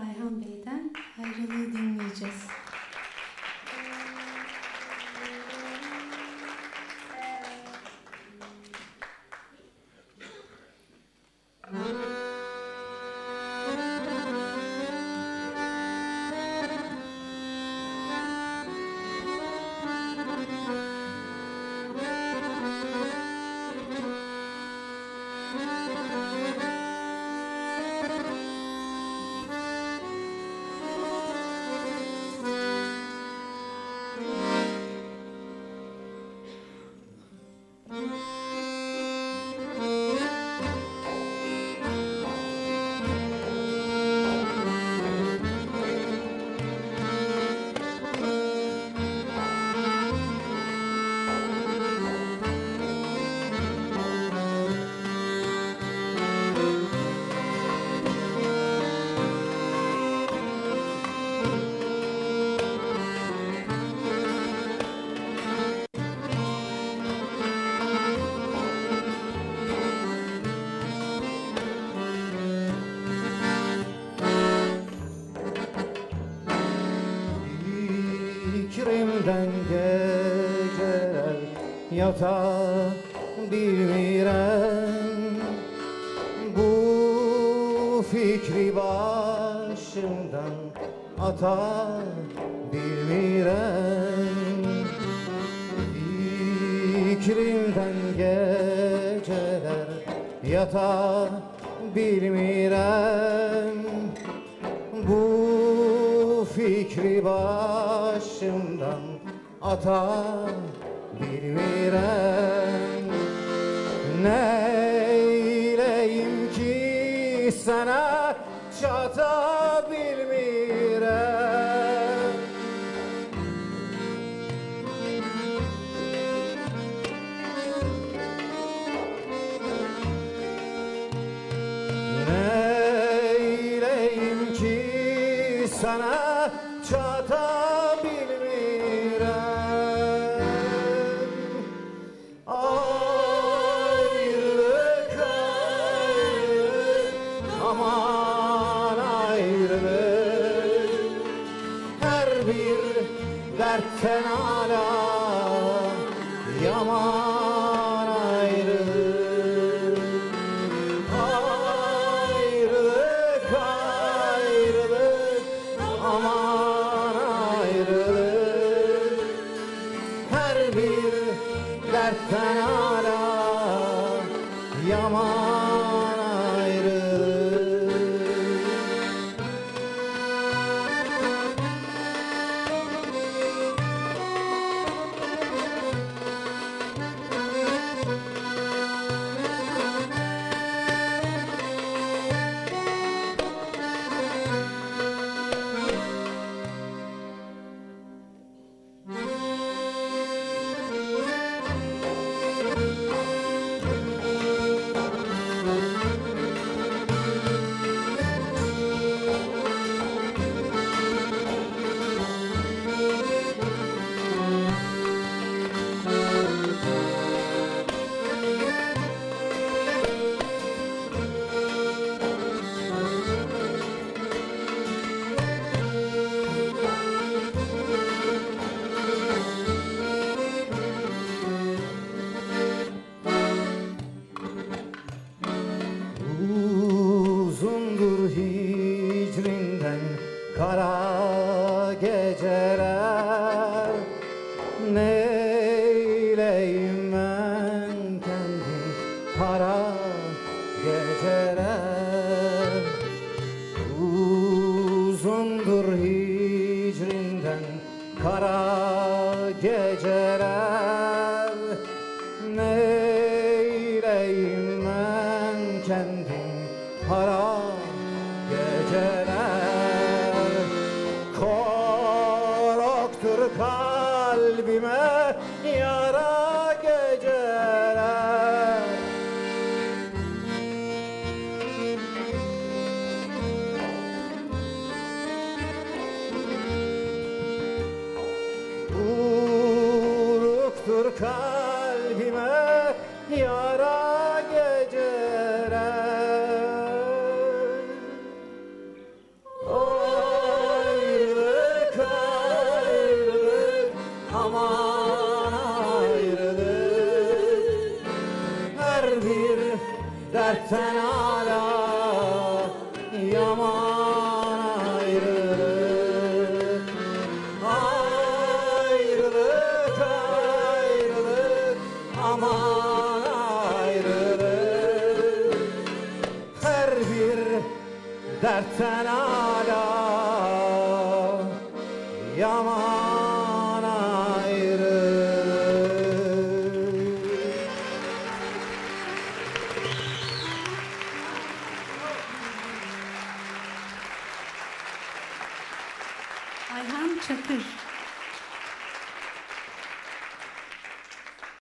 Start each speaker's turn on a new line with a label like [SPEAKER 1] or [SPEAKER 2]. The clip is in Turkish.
[SPEAKER 1] Ayhan Bey'den ayrılığı dinleyeceğiz.
[SPEAKER 2] Fikrimden geceler yata bilmirem Bu fikri başımdan ata bilmirem Fikrimden geceler yata bilmirem bu fikri başımdan ata bilmirem Neyleyim ki sana çata bilmirem Neyleyim ki sana dertten ala yaman geceler. Neyleyim ben kendim kara geceler? Uzundur hicrinden kara yara geceler. Uruktur kalbime yara dertten hala yaman ayrılık Ayrılık ayrılık aman ayrılık. Her bir dertten hala yaman
[SPEAKER 1] Ayhan Çakır.